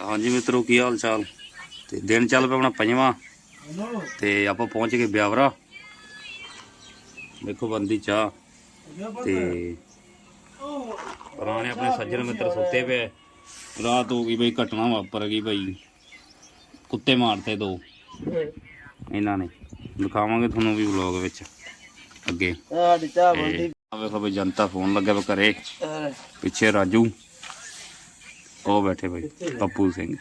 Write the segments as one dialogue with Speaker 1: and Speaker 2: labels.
Speaker 1: ਹਾਂਜੀ ਮਿੱਤਰੋ ਕੀ ਹਾਲ ਚਾਲ? ਤੇ ਦਿਨ ਚੱਲ ਪਿਆ ਆਪਣਾ ਪੰਜਵਾਂ। ਤੇ ਆਪਾਂ ਪਹੁੰਚ ਗਏ ਬਿਆਵਰਾ। ਦੇਖੋ ਬੰਦੀ ਚਾਹ। ਤੇ ਪੁਰਾਣੇ ਆਪਣੇ ਸੱਜਣ ਮਿੱਤਰ ਸੁੱਤੇ ਪਏ। ਰਾਤ ਹੋ ਗਈ ਬਈ ਘਟਨਾ ਵਾਪਰ ਗਈ ਬਈ। ਕੁੱਤੇ ਮਾਰਤੇ ਦੋ। ਇਹਨਾਂ ਨੇ। ਦਿਖਾਵਾਂਗੇ ਤੁਹਾਨੂੰ ਵੀ ਵਲੌਗ ਵਿੱਚ। ਅੱਗੇ।
Speaker 2: ਸਾਡੀ ਚਾਹ
Speaker 1: ਤੇ ਆ ਵੇਖੋ ਬਈ ਜਨਤਾ ਫੋਨ ਲੱਗਿਆ ਵਾ ਘਰੇ।
Speaker 2: ਬੰਦੀ
Speaker 1: ਪਿੱਛੇ ਰਾਜੂ। ਉਹ ਬੈਠੇ ਬਈ ਪੱਪੂ ਸਿੰਘ।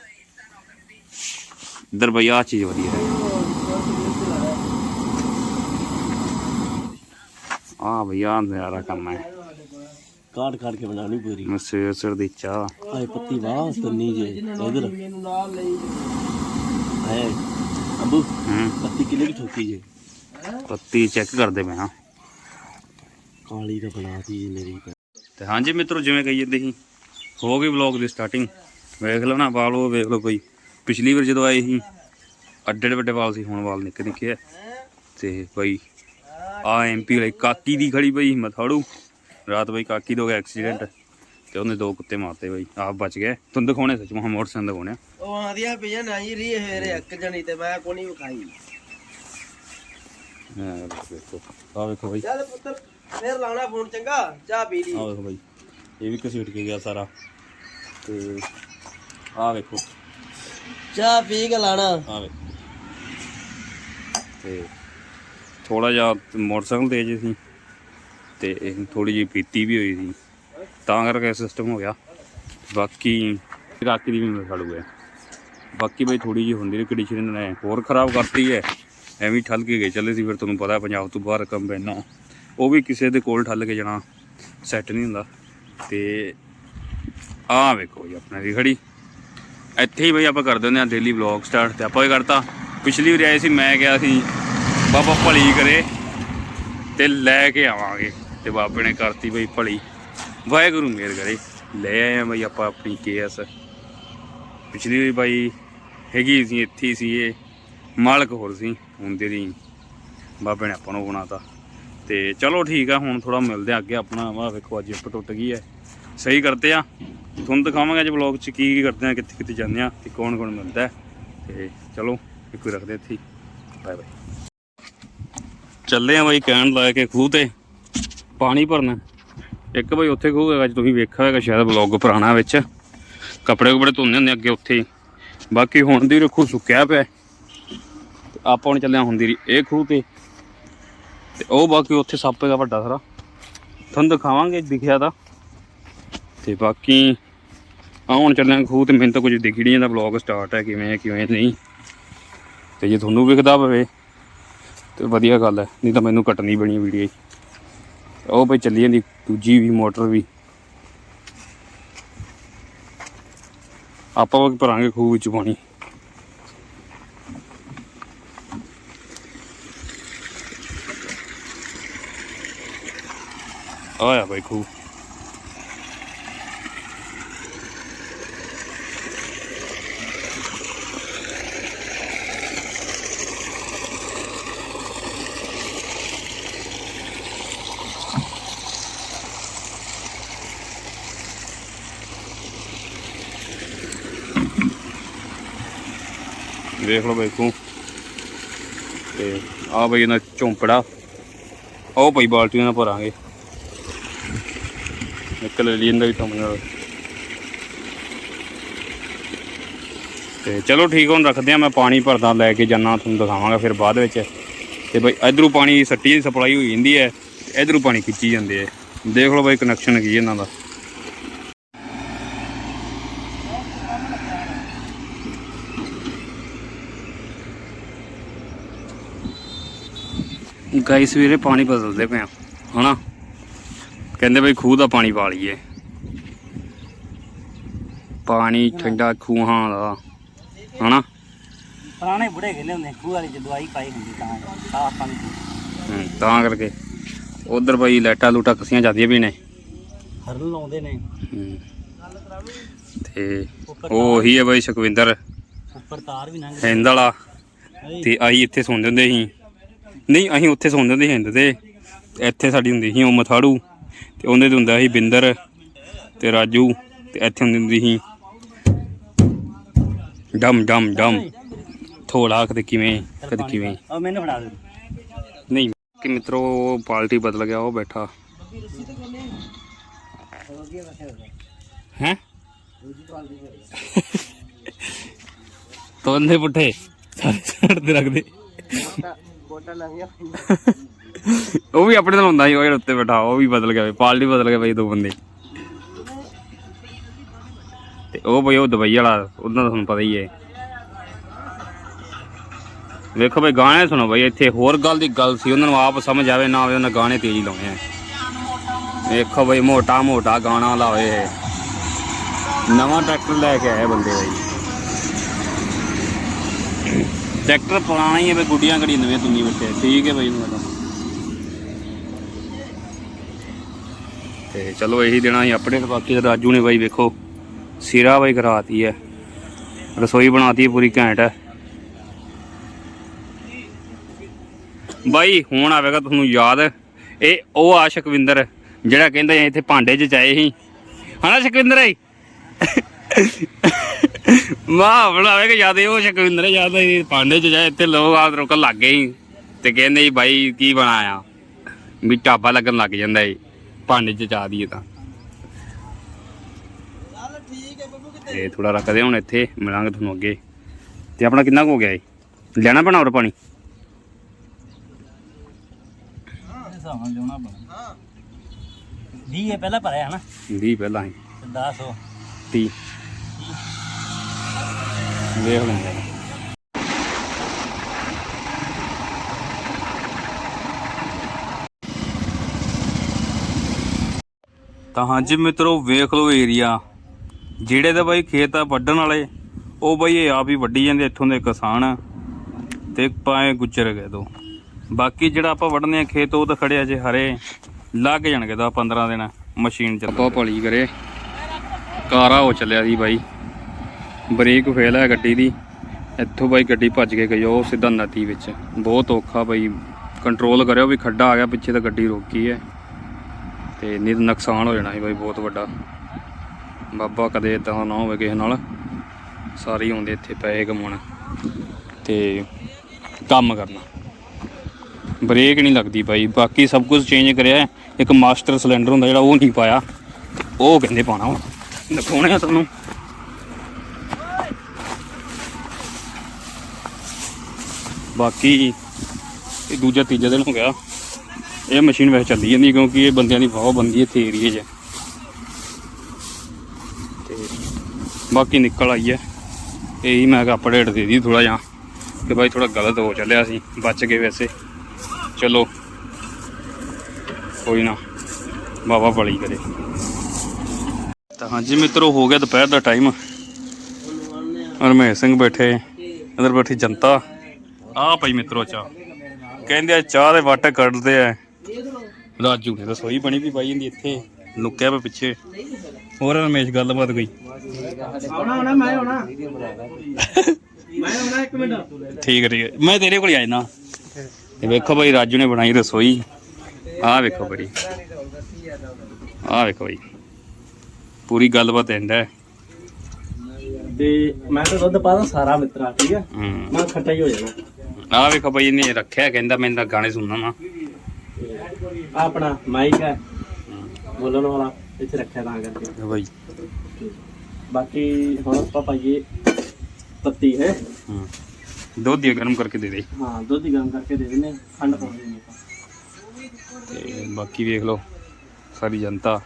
Speaker 1: ਇੱਧਰ ਬਈ ਆ ਚੀਜ਼ ਵਧੀਆ ਹੈ। ਆ ਬਈ ਆ ਨਜ਼ਾਰਾ ਕਰਨਾ ਹੈ।
Speaker 2: ਕਾਟ ਕਾਟ ਕੇ ਬਣਾਣੀ ਪੂਰੀ।
Speaker 1: ਮੈਂ ਸਵੇਰ ਸਵੇਰ ਦੀ ਚਾਹ।
Speaker 2: ਆਏ ਪੱਤੀ ਵਾਹ ਸਤਨੀ ਜੇ ਇਧਰ। ਆਏ ਅੰਬੂ ਪੱਤੀ ਕਿਲੇ ਦੀ ਠੋਕੀ ਜੇ?
Speaker 1: ਪੱਤੀ ਚੈੱਕ ਕਰਦੇ ਪਏ ਹਾਂ।
Speaker 2: ਕਾਲੀ ਤਾਂ ਬਣਾਤੀ ਜੀ ਮੇਰੀ। ਤੇ
Speaker 1: ਹਾਂਜੀ ਮਿੱਤਰੋ ਜਿਵੇਂ ਕਹੀ ਜਾਂਦੇ ਸੀ ਹੋ ਗਈ ਵਲੌਗ ਦੀ ਸਟਾਰਟਿੰਗ ਵੇਖ ਲਓ ਨਾ ਵਾਲ ਉਹ ਵੇਖ ਲਓ ਬਈ। ਪਿਛਲੀ ਵਾਰ ਜਦੋਂ ਆਏ ਸੀ ਅੱਡੇ ਵੱਡੇ ਵਾਲ ਸੀ ਹੁਣ ਵਾਲ ਨਿੱਕੇ ਨਿੱਕੇ ਆ। ਤੇ ਬਈ ਆ ਐਮਪੀ ਵਾਲੀ ਕਾਕੀ ਦੀ ਖੜੀ ਬਈ ਮਥਾੜੂ ਰਾਤ ਬਈ ਕਾਕੀ ਦਾ ਹੋ ਗਿਆ ਐਕਸੀਡੈਂਟ ਤੇ ਉਹਨੇ ਦੋ ਕੁੱਤੇ ਮਾਰਤੇ ਬਈ। ਆਪ ਬਚ ਗਏ ਤੁਹਾਨੂੰ ਦਿਖਾਉਣੇ ਸੱਚ ਮਹਾ ਮੋਟਰਸਾਈਕਲ ਦਿਖਾਉਣੇ ਆ।
Speaker 2: ਉਹ ਆਂਦੀਆਂ ਪਈਆਂ ਨਹੀਂ ਰੀ ਫੇਰੇ ਇੱਕ ਜਣੀ ਤੇ ਮੈਂ ਕੋਣੀ ਵਿਖਾਈ।
Speaker 1: ਇਹ ਵੇਖੋ। ਆ ਵੇਖੋ ਬਈ।
Speaker 2: ਚੱਲ ਪੁੱਤਰ ਫੇਰ ਲਾਉਣਾ ਫੋਨ ਚੰਗਾ ਚਾਹ ਪੀ ਲਈ।
Speaker 1: ਆ ਵੇਖੋ ਬਈ। ਇਹ ਵੀ ਘਸੀਟ ਕੇ ਗਿਆ ਸਾਰਾ। ਤੇ ਆ ਵੇਖੋ।
Speaker 2: ਚਾਹ ਪੀ ਕੇ ਲਾਣਾ।
Speaker 1: ਆ ਵੇ ਤੇ ਥੋੜਾ ਜਿਹਾ ਮੋਟਰਸਾਈਕਲ ਤੇਜ਼ ਸੀ ਤੇ ਇਹ ਥੋੜੀ ਜਿਹੀ ਪੀਤੀ ਵੀ ਹੋਈ ਸੀ। ਤਾਂ ਕਰਕੇ ਸਿਸਟਮ ਹੋ ਗਿਆ। ਬਾਕੀ ਰਾਤੀ ਦੀ ਵੀ ਮੈਂ ਖੜੂ ਗਿਆ ਬਾਕੀ ਬਈ ਥੋੜੀ ਜਿਹੀ ਹੁੰਦੀ ਰਹੀ ਕੰਡੀਸ਼ਨ ਨੇ ਹੋਰ ਖਰਾਬ ਕਰਤੀ ਹੈ। ਐਵੇਂ ਹੀ ਠੱਲ ਕੇ ਗਏ। ਚੱਲੇ ਸੀ ਫਿਰ ਤੁਹਾਨੂੰ ਪਤਾ ਪੰਜਾਬ ਤੋਂ ਬਾਹਰ ਕੰਬਾਈਨਾਂ ਉਹ ਵੀ ਕਿਸੇ ਦੇ ਕੋਲ ਠੱਲ ਕੇ ਜਾਣਾ ਸੈੱਟ ਨਹੀਂ ਹੁੰਦਾ। ਤੇ ਆਹ ਵੇਖੋ ਜੀ ਆਪਣੇ ਦੀ ਖੜੀ। ਇੱਥੇ ਹੀ ਬਈ ਆਪਾਂ ਕਰ ਦਿੰਦੇ ਆ ਡੇਲੀ ਵਲੌਗ ਸਟਾਰਟ ਤੇ ਆਪਾਂ ਇਹ ਕਰਤਾ। ਪਿਛਲੀ ਵਾਰ ਆਏ ਸੀ, ਮੈਂ ਗਿਆ ਸੀ ਬਾਬਾ ਭਲੀ ਕਰੇ ਤੇ ਲੈ ਕੇ ਆਵਾਂਗੇ ਤੇ ਬਾਬੇ ਨੇ ਕਰਤੀ ਬਈ ਭਲੀ। ਵਾਹਿਗੁਰੂ ਮੇਰ ਕਰੇ, ਲੈ ਆਏ ਆ ਬਈ ਆਪਾਂ ਆਪਣੀ ਕੇਐਸ। ਪਿਛਲੀ ਵਾਰੀ ਬਾਈ ਹੈਗੀ ਸੀ, ਇੱਥੇ ਸੀ ਇਹ। ਮਾਲਕ ਹੋਰ ਸੀ, ਹੁੰਦੇ ਦੀ ਬਾਬੇ ਨੇ ਆਪਾਂ ਨੂੰ ਬਣਾਤਾ। ਤੇ ਚਲੋ ਠੀਕ ਆ, ਹੁਣ ਥੋੜਾ ਮਿਲਦੇ ਆ ਅੱਗੇ ਆਪਣਾ ਵਾ ਵੇਖੋ ਅੱਜ ਇੱਕ ਟੁੱਟ ਗਈ ਹੈ। ਸਹੀ ਕਰਦੇ ਆ। ਤੁਹਾਨੂੰ ਦਿਖਾਵਾਂਗੇ ਅੱਜ ਵਲੌਗ 'ਚ ਕੀ ਕੀ ਕਰਦੇ ਆ, ਕਿੱਥੇ ਕਿੱਥੇ ਜਾਂਦੇ ਆ ਤੇ ਕੌਣ ਕੌਣ ਮਿਲਦਾ ਹੈ। ਤੇ ਚਲੋ, ਇੱਕ ਵਾਰ ਰੱਖਦੇ ਇੱਥੇ ਬਾਏ ਬਾਏ ਚੱਲੇ ਆ ਬਾਈ ਕਹਿਣ ਲਾਇਆ ਕੇ ਖੂਹ ਤੇ। ਪਾਣੀ ਭਰਨਾ। ਇੱਕ ਬਾਈ ਉੱਥੇ ਖੂਹ ਹੈਗਾ ਜੇ ਤੁਸੀਂ ਵੇਖਿਆ ਹੋਵੇਗਾ ਸ਼ਾਇਦ ਵਲੌਗ ਪੁਰਾਣਾ ਵਿੱਚ। ਕੱਪੜੇ ਕੁਪੜੇ ਧੋਂਦੇ ਹੁੰਦੇ ਅੱਗੇ ਉੱਥੇ ਹੀ। ਬਾਕੀ ਹੁਣ ਦੀ ਰੱਖੂ ਸੁੱਕਿਆ ਪਿਆ। ਤੇ ਆਪਾਂ ਹੁਣ ਚੱਲਿਆ ਆ ਹੁੰਦੀ ਇਹ ਖੂਹ ਤੇ। ਤੇ ਉਹ ਬਾਕੀ ਉੱਥੇ ਸੱਪ ਹੈਗਾ ਵੱਡਾ ਸਾਰਾ। ਤੁਹਾਨੂੰ ਦਿਖਾਵਾਂਗੇ, ਦਿਖਿਆ ਤਾਂ। ਤੇ ਬਾਕੀ ਆਉਣ ਹੁਣ ਚੱਲਿਆ ਖੂਹ ਤੇ, ਮੈਨੂੰ ਤਾਂ ਕੁਝ ਦਿਖ ਨਹੀਂ ਜਾਂਦਾ ਵਲੌਗ ਸਟਾਰਟ ਹੈ ਕਿਵੇਂ ਹੈ, ਕਿਵੇਂ ਨਹੀਂ। ਤੇ ਜੇ ਤੁਹਾਨੂੰ ਵਿਖਦਾ ਪਵੇ, ਤੇ ਵਧੀਆ ਗੱਲ ਹੈ, ਨਹੀਂ ਤਾਂ ਮੈਨੂੰ ਕੱਟਣੀ ਬਣੀ ਵੀਡੀਓ ਉਹ ਬਈ ਚੱਲੀ ਜਾਂਦੀ, ਦੂਜੀ ਵੀ, ਮੋਟਰ ਵੀ। ਆਪਾਂ ਵੀ ਭਰਾਂਗੇ ਖੂਹ ਵਿੱਚ ਪਾਣੀ। ਆਇਆ ਬਈ ਖੂਹ। ਦੇਖ ਲਓ ਬਈ ਖੂਹ। ਤੇ ਆ ਬਈ ਇਹਨਾਂ ਝੌਂਪੜਾ ਉਹ ਪਈ ਬਾਲਟੀਆਂ ਨਾਲ ਭਰਾਂਗੇ। ਇੱਕ ਲੈ ਲਈ ਇਹਦਾ ਵੀ ਕੰਮ ਨਾਲ ਤੇ ਚਲੋ ਠੀਕ ਹੁਣ ਰੱਖਦੇ ਆ, ਮੈਂ ਪਾਣੀ ਭਰਦਾ, ਲੈ ਕੇ ਜਾਣਾ ਤੁਹਾਨੂੰ ਦਿਖਾਵਾਂਗਾ ਫਿਰ ਬਾਅਦ ਵਿੱਚ। ਤੇ ਬਈ ਇਧਰੋਂ ਪਾਣੀ ਸੱਟੀ ਦੀ ਸਪਲਾਈ ਹੋਈ ਜਾਂਦੀ ਹੈ, ਇਧਰੋਂ ਪਾਣੀ ਖਿੱਚੀ ਜਾਂਦੇ ਆ। ਦੇਖ ਲਓ ਬਈ ਕਨੈਕਸ਼ਨ ਕੀ ਇਹਨਾਂ ਦਾ। ਗਾਈਸ ਵੀਰੇ, ਪਾਣੀ ਬਦਲਦੇ ਪਏ ਆ, ਹਨਾ? ਕਹਿੰਦੇ ਬਈ ਖੂਹ ਦਾ ਪਾਣੀ ਪਾ ਲਈਏ। ਪਾਣੀ ਠੰਡਾ ਖੂਹਾਂ ਦਾ ਹਨਾ?
Speaker 2: ਪੁਰਾਣੇ ਬੁੜੇ ਕਹਿੰਦੇ ਹੁੰਦੇ ਖੂਹ ਵਾਲੀ ਦਵਾਈ ਪਾਈ ਹੁੰਦੀ ਤਾਂ ਸਾਫ਼ ਪਾਣੀ
Speaker 1: ਹਮ, ਤਾਂ ਕਰਕੇ। ਉਧਰ ਬਈ ਲਾਈਟਾਂ ਲੂਟਾਂ ਕਸੀਆਂ ਜਾਂਦੀਆਂ ਵੀ ਨੇ।
Speaker 2: ਹਰਨ ਲਾਉਂਦੇ ਨੇ।
Speaker 1: ਤੇ ਉਹ ਉਹੀ ਹੈ ਬਈ ਸੁਖਵਿੰਦਰ।
Speaker 2: ਉੱਪਰ ਤਾਰ ਵੀ ਲੰਘ
Speaker 1: ਹਿੰਦ ਵਾਲਾ। ਤੇ ਅਸੀਂ ਇੱਥੇ ਸੌਂਦੇ ਹੁੰਦੇ ਸੀ। ਨਹੀਂ ਅਸੀਂ ਉੱਥੇ ਸੌਂਦੇ ਹੁੰਦੇ ਹਿੰਦ ਤੇ ਇੱਥੇ ਸਾਡੀ ਹੁੰਦੀ ਸੀ ਉਹ ਮਥਾੜੂ ਤੇ ਉਹਦੇ ਤੇ ਹੁੰਦਾ ਸੀ ਬਿੰਦਰ ਤੇ ਰਾਜੂ ਤੇ ਇੱਥੇ ਹੁੰਦੀ ਹੁੰਦੀ ਸੀ। ਡਮ ਡਮ ਡਮ। ਥੋੜਾ ਕਦੇ ਕਿਵੇਂ ਕਦੇ ਕਿਵੇਂ।
Speaker 2: ਉਹ ਮੈਨੂੰ ਫੜਾ ਦੇ।
Speaker 1: ਨਹੀਂ ਕਿ ਮਿੱਤਰੋ ਉਹ ਪਾਲਟੀ ਬਦਲ ਗਿਆ ਉਹ ਬੈਠਾ। ਹੈ? ਤੋਂਦੇ ਪੁੱਠੇ। ਸਾਰੇ ਛੱਡ ਦੇ ਰੱਖਦੇ ਉਹ ਵੀ ਆਪਣੇ ਨਾਲ ਹੁੰਦਾ ਸੀ ਉਹ ਜਿਹੜਾ ਉੱਤੇ ਬੈਠਾ ਉਹ ਵੀ ਬਦਲ ਗਿਆ ਬਈ, ਪਾਲਟੀ ਬਦਲ ਗਿਆ ਬਈ ਦੋ ਬੰਦੇ। ਤੇ ਉਹ ਬਈ ਉਹ ਦੁਬਈ ਵਾਲਾ ਉਹਨਾਂ ਦਾ ਤੁਹਾਨੂੰ ਪਤਾ ਹੀ ਹੈ। ਵੇਖੋ ਬਈ ਗਾਣੇ ਸੁਣੋ ਬਈ ਇੱਥੇ ਹੋਰ ਗੱਲ ਦੀ ਗੱਲ ਸੀ ਉਹਨਾਂ ਨੂੰ ਆਪ ਸਮਝ ਆਵੇ ਨਾ ਆਵੇ ਉਹਨਾਂ ਗਾਣੇ ਤੇਜ਼ ਲਾਉਣੇ ਆ। ਵੇਖੋ ਬਈ ਮੋਟਾ ਮੋਟਾ ਗਾਣਾ ਲਾਵੇ। ਇਹ। ਨਵਾਂ ਟਰੈਕਟਰ ਲੈ ਕੇ ਆਏ ਬੰਦੇ ਬਈ। ਟਰੈਕਟਰ ਪੁਰਾਣਾ ਹੀ ਹੈ ਬਈ ਗੁੱਡੀਆਂ ਘੜੀ ਨਵੇਂ ਤੁੰਨੀ ਬੱਟੇ ਠੀਕ ਹੈ ਬਈ ਨੂੰ ਤੇ ਚਲੋ ਇਹੀ ਦੇਣਾ ਸੀ ਆਪਣੇ ਤੇ, ਬਾਕੀ ਰਾਜੂ ਨੇ ਬਾਈ ਵੇਖੋ, ਸਿਰਾ ਬਾਈ ਕਰਾਤੀ ਹੈ ਰਸੋਈ ਬਣਾਤੀ ਹੈ ਪੂਰੀ ਘੈਂਟ ਹੈ ਬਾਈ, ਹੁਣ ਆਵੇਗਾ ਤੁਹਾਨੂੰ ਯਾਦ, ਇਹ ਉਹ ਆ ਸ਼ਕਵਿੰਦਰ, ਜਿਹੜਾ ਕਹਿੰਦਾ ਇੱਥੇ ਭਾਂਡੇ 'ਚ ਚਾਏ ਸੀ। ਹਨਾ ਸ਼ਕਵਿੰਦਰ ਆਈ ਮਾਂ ਬਣਾਵੇਗਾ ਯਾਦ, ਇਹ ਉਹ ਸ਼ਕਵਿੰਦਰ ਯਾਦ ਹੈ ਭਾਂਡੇ 'ਚ ਜਾਏ ਇੱਥੇ ਲੋਕ ਆ ਰੁਕਣ ਲੱਗ ਗਏ ਤੇ ਕਹਿੰਦੇ ਸੀ ਬਾਈ, ਕੀ ਬਣਾਇਆ? ਵੀ ਢਾਬਾ ਲੱਗਣ ਲੱਗ ਜਾਂਦਾ ਏ ਭਾਂਡੇ 'ਚ ਚਾਹ ਦੀਏ ਤਾਂ। ਤੇ ਥੋੜਾ ਰੱਖਦੇ ਹੁਣ ਇੱਥੇ ਮਿਲਾਂਗੇ ਤੁਹਾਨੂੰ ਅੱਗੇ। ਤੇ ਆਪਣਾ ਕਿੰਨਾ ਕੁ ਹੋ ਗਿਆ ਏ? ਲੈਣਾ ਪੈਣਾ ਹੋਰ ਪਾਣੀ?
Speaker 2: ਹਿਸਾਬ ਲਿਆਉਣਾ ਪੈਣਾ। 20 ਇਹ ਪਹਿਲਾਂ ਭਰਿਆ ਹਨਾ?
Speaker 1: 20 ਪਹਿਲਾਂ ਹੀ।
Speaker 2: ਤੇ 10 ਉਹ
Speaker 1: 30 ਵੇਖ ਲੈਂਦੇ ਤਾਂ ਹਾਂਜੀ ਮਿੱਤਰੋ, ਵੇਖ ਲਓ ਏਰੀਆ ਜਿਹੜੇ ਤਾਂ ਬਾਈ ਖੇਤ ਆ ਵੱਢਣ ਵਾਲੇ, ਉਹ ਬਾਈ ਇਹ ਆਪ ਹੀ ਵੱਢੀ ਜਾਂਦੇ ਇੱਥੋਂ ਦੇ ਕਿਸਾਨ। ਆ ਤੇ ਪਾਏ ਗੁੱਜਰ ਗਏ ਦੋ। ਬਾਕੀ ਜਿਹੜਾ ਆਪਾਂ ਵੱਢਨੇ ਆ ਖੇਤ, ਉਹ ਤਾਂ ਖੜਿਆ ਜੇ ਹਰੇ। ਲੱਗ ਜਾਣਗੇ ਦਾ 15 ਦਿਨ ਮਸ਼ੀਨ ਚ ਆਪਾਂ ਭਲੀ ਕਰੇ। ਕਾਰਾ ਹੋ ਚੱਲਿਆ ਸੀ ਬਾਈ। ਬ੍ਰੇਕ ਫੇਲ ਹੈ ਗੱਡੀ ਦੀ। ਇੱਥੋਂ ਬਾਈ ਗੱਡੀ ਭੱਜ ਕੇ ਗਈ, ਉਹ ਸਿੱਧਾ ਨਦੀ ਵਿੱਚ। ਬਹੁਤ ਔਖਾ ਬਾਈ। ਕੰਟਰੋਲ ਕਰਿਓ ਵੀ ਖੱਡਾ ਆ ਗਿਆ, ਪਿੱਛੇ ਤਾਂ ਗੱਡੀ ਰੋਕੀ ਹੈ। ਤੇ ਨਹੀਂ ਤਾਂ ਨੁਕਸਾਨ ਹੋ ਜਾਣਾ ਸੀ ਬਾਈ, ਬਹੁਤ ਵੱਡਾ। ਬਾਬਾ ਕਦੇ ਇਦਾਂ ਨਾ ਹੋਵੇ ਕਿਸੇ ਨਾਲ, ਸਾਰੇ ਆਉਂਦੇ ਇੱਥੇ ਪੈਸੇ ਕਮਾਉਣ ਤੇ ਕੰਮ ਕਰਨਾ। ਬ੍ਰੇਕ ਨਹੀਂ ਲੱਗਦੀ ਬਾਈ, ਬਾਕੀ ਸਭ ਕੁਝ ਚੇਂਜ ਕਰਿਆ ਇੱਕ ਮਾਸਟਰ ਸਿਲੰਡਰ ਹੁੰਦਾ ਜਿਹੜਾ ਉਹ ਨਹੀਂ ਪਾਇਆ। ਉਹ ਕਹਿੰਦੇ ਪਾਣਾ ਹੁਣ। ਦਿਖਾਉਣੇ ਆ ਤੁਹਾਨੂੰ। ਬਾਕੀ ਇਹ ਦੂਜਾ ਤੀਜਾ ਦਿਨ ਹੋ ਗਿਆ। ਇਹ ਮਸ਼ੀਨ ਵੈਸੇ ਚੱਲੀ ਜਾਂਦੀ ਕਿਉਂਕਿ ਇਹ ਬੰਦਿਆਂ ਦੀ ਬਹੁਤ ਬੰਦੀ ਇੱਥੇ ਏਰੀਏ 'ਚ। ਤੇ ਬਾਕੀ ਨਿਕਲ ਆਈ ਹੈ। ਇਹੀ ਮੈਂ ਕਿਹਾ ਅਪਡੇਟ ਦੇ ਦੀ ਥੋੜਾ ਜਿਹਾ ਕਿ ਭਾਈ ਥੋੜਾ ਗਲਤ ਹੋ ਚੱਲਿਆ ਸੀ, ਬਚ ਗਏ ਵੈਸੇ। ਚਲੋ, ਕੋਈ ਨਾ ਬਾਬਾ ਬਲੀ ਕਰੇ। ਤਾਂ ਹਾਂਜੀ ਮਿੱਤਰੋ, ਹੋ ਗਿਆ ਦੁਪਹਿਰ ਦਾ ਟਾਈਮ ਹਰਮੇਸ਼ ਸਿੰਘ ਬੈਠੇ, ਇਧਰ ਬੈਠੀ ਜਨਤਾ। ਆ ਭਾਈ ਮਿੱਤਰੋ ਚਾਹ। ਕਹਿੰਦੇ ਆ ਚਾਹ ਦੇ ਵੱਟ ਕੱਢਦੇ ਆ। ਰਾਜੂ ਨੇ ਰਸੋਈ ਬਣੀ ਵੀ ਪਾਈ ਜਾਂਦੀ ਇੱਥੇ ਲੁੱਕਿਆ ਪਿਆ ਪਿੱਛੇ। ਹੋਰ ਰਮੇਸ਼ ਗੱਲਬਾਤ ਕੋਈ?
Speaker 2: ਆਉਣਾ ਆਉਣਾ ਮੈਂ ਆਉਣਾ। ਮੈਂ ਆਉਣਾ ਇੱਕ ਮਿੰਟ।
Speaker 1: ਠੀਕ ਹੈ ਠੀਕ ਹੈ। ਮੈਂ ਤੇਰੇ ਕੋਲ ਹੀ ਆਇਨਾ ਤੇ ਵੇਖੋ ਭਾਈ ਰਾਜੂ ਨੇ ਬਣਾਈ ਰਸੋਈ। ਆਹ ਵੇਖੋ ਬੜੀ ਆਹ ਵੇਖੋ ਭਾਈ ਪੂਰੀ ਗੱਲਬਾਤ ਐਂਡ ਹੈ।
Speaker 2: ਤੇ ਮੈਂ ਤਾਂ ਦੁੱਧ ਪਾਦਾ ਸਾਰਾ ਮਿੱਤਰਾ ਠੀਕ ਹੈ?
Speaker 1: ਹੂੰ।
Speaker 2: ਮੈਂ ਖੱਟਾ ਹੀ ਹੋ ਜਾਣਾ।
Speaker 1: ਆਹ ਵੇਖੋ ਭਾਈ ਇਹਨੇ ਰੱਖਿਆ ਕਹਿੰਦਾ ਮੈਂ ਤਾਂ ਗਾਣੇ ਸੁਣਨਾ ਨਾ
Speaker 2: ਆਪਣਾ ਮਾਈਕ ਹੈ। ਬੋਲਣ ਵਾਲਾ ਇੱਥੇ ਰੱਖਿਆ ਤਾਂ ਕਰਕੇ।
Speaker 1: ਭਾਈ
Speaker 2: ਬਾਕੀ ਹੁਣ ਆਪਾਂ ਪਾਈਏ ਪੱਤੀ ਹੈ।
Speaker 1: ਹੂੰ। ਦੁੱਧ ਹੀ ਗਰਮ ਕਰਕੇ ਦੇ ਦੇ।
Speaker 2: ਹਾਂ ਦੁੱਧ ਹੀ ਗਰਮ ਕਰਕੇ ਦੇ ਹਾਂ, ਖੰਡ ਪਾ ਆਪਾਂ।
Speaker 1: ਤੇ ਬਾਕੀ ਵੇਖ ਲਓ ਸਾਰੀ ਜਨਤਾ।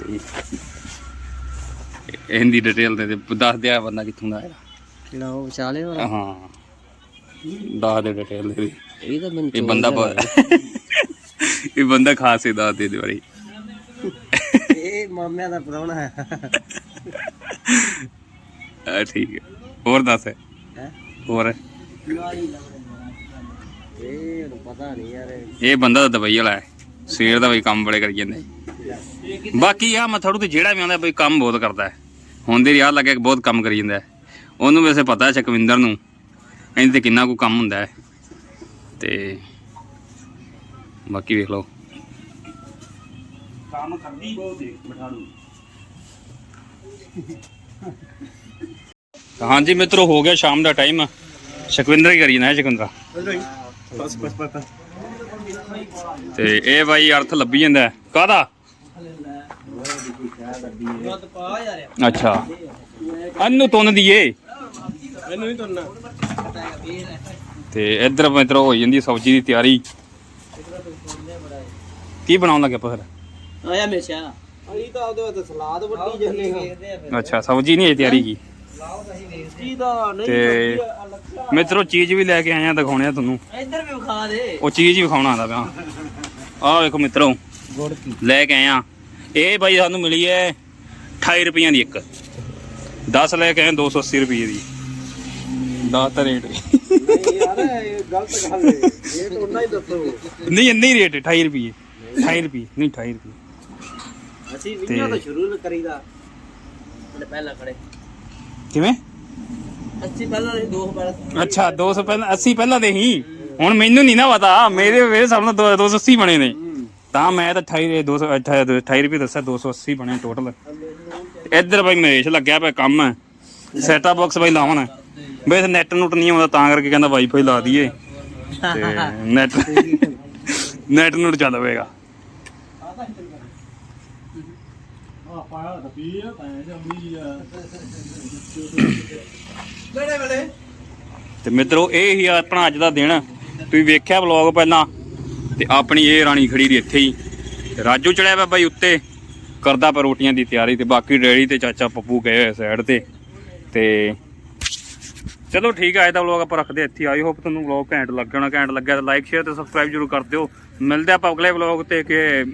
Speaker 1: ਤੇ ਇਹਦੀ ਡਿਟੇਲ ਦੇ ਦੱਸ ਦਿਆ ਬੰਦਾ ਕਿੱਥੋਂ ਦਾ ਆਇਆ।
Speaker 2: ਲਓ ਵਿਚਾਲੇ ਹੋਰ
Speaker 1: ਹਾਂ। ਦੱਸ ਦੇ ਡਿਟੇਲ ਦੇ
Speaker 2: ਇਹ ਤਾਂ ਮੈਨੂੰ
Speaker 1: ਇਹ ਬੰਦਾ ਇਹ ਬੰਦਾ ਖਾਸ ਦੇ ਦੇ ਬਾਰੇ।
Speaker 2: ਇਹ ਮਾਮਿਆਂ ਦਾ ਪ੍ਰਾਹੁਣਾ ਹੈ।
Speaker 1: ਆ ਠੀਕ ਹੈ। ਹੋਰ ਦੱਸ।
Speaker 2: ਹੈ?
Speaker 1: ਹੋਰ?
Speaker 2: ਇਹ ਨੂੰ ਪਤਾ ਨਹੀਂ ਯਾਰ।
Speaker 1: ਇਹ ਬੰਦਾ ਤਾਂ ਦਵਾਈ ਵਾਲਾ ਹੈ। ਸਵੇਰ ਦਾ ਵੀ ਕੰਮ ਬੜੇ ਕਰੀ ਜਾਂਦਾ। ਬਾਕੀ ਆ ਮਥੜੂ ਤੇ ਜਿਹੜਾ ਵੀ ਆਉਂਦਾ ਬਈ ਕੰਮ ਬਹੁਤ ਕਰਦਾ ਹੈ। ਹੁੰਦੇ ਰਿਆ ਲੱਗਿਆ ਕਿ ਬਹੁਤ ਕੰਮ ਕਰੀ ਜਾਂਦਾ ਹੈ। ਉਹਨੂੰ ਵੈਸੇ ਪਤਾ ਹੈ ਚਕਵਿੰਦਰ ਨੂੰ। ਇਹਦੇ ਤੇ ਕਿੰਨਾ ਕੁ ਕੰਮ ਹੁੰਦਾ ਹੈ। ਤੇ ਬਾਕੀ ਵੇਖ ਲਓ।
Speaker 2: ਕੰਮ ਕਰਦੀ ਬਹੁਤ ਦੇਖ ਬਿਠਾ ਲੂ
Speaker 1: ਹਾਂਜੀ ਮਿੱਤਰੋ ਹੋ ਗਿਆ ਸ਼ਾਮ ਦਾ ਟਾਈਮ ਸ਼ਕਵਿੰਦਰ ਹੀ ਕਰੀ ਨਾ ਸ਼ਕਵਿੰਦਰ?
Speaker 2: ਬਸ ਬਸ ਬਸ।
Speaker 1: ਤੇ ਇਹ ਬਾਈ ਅਰਥ ਲੱਭੀ ਜਾਂਦਾ ਹੈ। ਕਾਹਦਾ? ਅੱਛਾ। ਅੰਨੂ ਤੁੰਨ ਦੀਏ।
Speaker 2: ਮੈਨੂੰ ਨਹੀਂ ਤੁਰਨਾ।
Speaker 1: ਤੇ ਇੱਧਰ ਮਿੱਤਰੋ ਹੋ ਜਾਂਦੀ ਹੈ ਸਬਜ਼ੀ ਦੀ ਤਿਆਰੀ। ਕੀ ਬਣਾਉਣ ਲੱਗੇ ਆਪਾਂ ਫਿਰ?
Speaker 3: ਆਇਆ ਮੇਸ਼ਾ
Speaker 2: ਅਲੀ ਤਾਂ ਉਹਦੇ ਵਿੱਚ ਸਲਾਦ ਵੱਟੀ ਜਾਂਦੇ ਹਾਂ।
Speaker 1: ਅੱਛਾ ਸਬਜ਼ੀ ਨਹੀਂ ਹੈ ਤਿਆਰੀ ਕੀ?
Speaker 2: ਕੀ ਦਾ ਨਹੀਂ
Speaker 1: ਤੇ ਮਿੱਤਰੋ ਚੀਜ਼ ਵੀ ਲੈ ਕੇ ਆਏ ਆ ਦਿਖਾਉਣੇ ਆ ਤੁਹਾਨੂੰ।
Speaker 3: ਇੱਧਰ ਵੀ ਵਿਖਾ ਦੇ।
Speaker 1: ਉਹ ਚੀਜ਼ ਹੀ ਵਿਖਾਉਣਾ ਆਂਦਾ ਪਿਆ। ਆਹ ਵੇਖੋ ਮਿੱਤਰੋ
Speaker 2: ਗੁੜ ਕੀ?
Speaker 1: ਲੈ ਕੇ ਆਏ ਆ। ਇਹ ਬਾਈ ਸਾਨੂੰ ਮਿਲੀ ਹੈ 28 ਰੁਪਈਆਂ ਦੀ ਇੱਕ। 10 ਲੈ ਕੇ ਆਏ 280 ਰੁਪਏ ਦੀ। 10 ਤਾਂ ਰੇਟ
Speaker 2: ਨਹੀਂ ਯਾਰ ਇਹ ਗਲਤ ਗੱਲ ਹੈ। ਇਹ ਤਾਂ ਉਹਨਾਂ ਹੀ ਦੱਸੋ।
Speaker 1: ਨਹੀਂ ਇੰਨੇ ਰੇਟ 28 ਰੁਪਏ 28 ਰੁਪਏ ਨਹੀਂ 28 ਰੁਪਏ।
Speaker 2: ਅਸੀਂ ਵੀਹਾਂ ਤੋਂ ਸ਼ੁਰੂ ਕਰੀਦਾ।
Speaker 3: ਉਹਨੇ ਪਹਿਲਾਂ ਖੜੇ।
Speaker 1: ਕਿਵੇਂ?
Speaker 3: ਅੱਛੀ ਪਹਿਲਾਂ ਅਸੀਂ ਦੋ ਪਹਿਲਾਂ
Speaker 1: ਅੱਛਾ 200 ਪਹਿਲਾਂ 80 ਪਹਿਲਾਂ ਦੇ ਹੀ? ਹੁਣ ਮੈਨੂੰ ਨਹੀਂ ਨਾ ਪਤਾ ਮੇਰੇ ਮੇਰੇ ਸਾਹਮਣੇ 280 ਬਣੇ ਨੇ। ਤਾਂ ਮੈਂ ਤਾਂ 28 200 28 ਰੁਪਏ ਦੱਸਿਆ 280 ਬਣੇ ਟੋਟਲ ਇੱਧਰ ਬਾਈ ਮਹੇਸ਼ ਲੱਗਿਆ ਪਿਆ ਕੰਮ। ਸੈਟਾ ਬਾਕਸ ਬਾਈ ਲਾਉਣ। ਬਈ ਨੈਟ ਨੂਟ ਨਹੀਂ ਆਉਂਦਾ ਤਾਂ ਕਰਕੇ ਕਹਿੰਦਾ ਵਾਈਫਾਈ ਲਾ ਦਈਏ। ਤੇ ਨੈਟ ਨੈਟ ਨੂਟ ਚੱਲ ਪਏਗਾ
Speaker 3: ਬੜੇ ਬੜੇ
Speaker 1: ਤੇ ਮਿੱਤਰੋ, ਇਹ ਹੀ ਆਪਣਾ ਅੱਜ ਦਾ ਦਿਨ। ਤੁਸੀਂ ਵੇਖਿਆ ਵਲੌਗ ਪਹਿਲਾਂ? ਤੇ ਆਪਣੀ ਇਹ ਰਾਣੀ ਖੜੀ ਦੀ ਇੱਥੇ ਹੀ। ਤੇ ਰਾਜੂ ਚੜਿਆ ਪਿਆ ਬਾਈ ਉੱਤੇ। ਕਰਦਾ ਪਿਆ ਰੋਟੀਆਂ ਦੀ ਤਿਆਰੀ ਤੇ ਬਾਕੀ ਡੈਡੀ ਤੇ ਚਾਚਾ ਪੱਪੂ ਗਏ ਹੋਏ ਸਾਈਡ ਤੇ। ਤੇ ਚਲੋ ਠੀਕ ਹੈ ਅੱਜ ਦਾ ਵਲੌਗ ਆਪਾਂ ਰੱਖਦੇ ਹਾਂ ਇੱਥੇ ਆਈ ਹੋਪ ਤੁਹਾਨੂੰ ਵਲੌਗ ਘੈਂਟ ਲੱਗਣਾ, ਘੈਂਟ ਲੱਗਿਆ ਤਾਂ ਲਾਈਕ ਸ਼ੇਅਰ ਤੇ ਸਬਸਕ੍ਰਾਈਬ ਜਰੂਰ ਕਰ ਦਿਓ। ਮਿਲਦੇ ਆਪਾਂ ਅਗਲੇ ਵਲੌਗ ਤੇ ਕਿ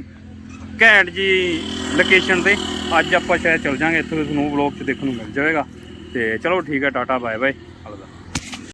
Speaker 1: ਘੈਂਟ ਜੀ ਲੋਕੇਸ਼ਨ ਤੇ ਅੱਜ ਆਪਾਂ ਸ਼ਾਇਦ ਚੱਲ ਜਾਾਂਗੇ, ਇੱਥੋਂ ਤੁਹਾਨੂੰ ਵਲੌਗ 'ਚ ਦੇਖਣ ਨੂੰ ਮਿਲ ਜਾਵੇਗਾ। ਤੇ ਚਲੋ ਠੀਕ ਹੈ ਟਾਟਾ ਬਾਏ ਬਾਏ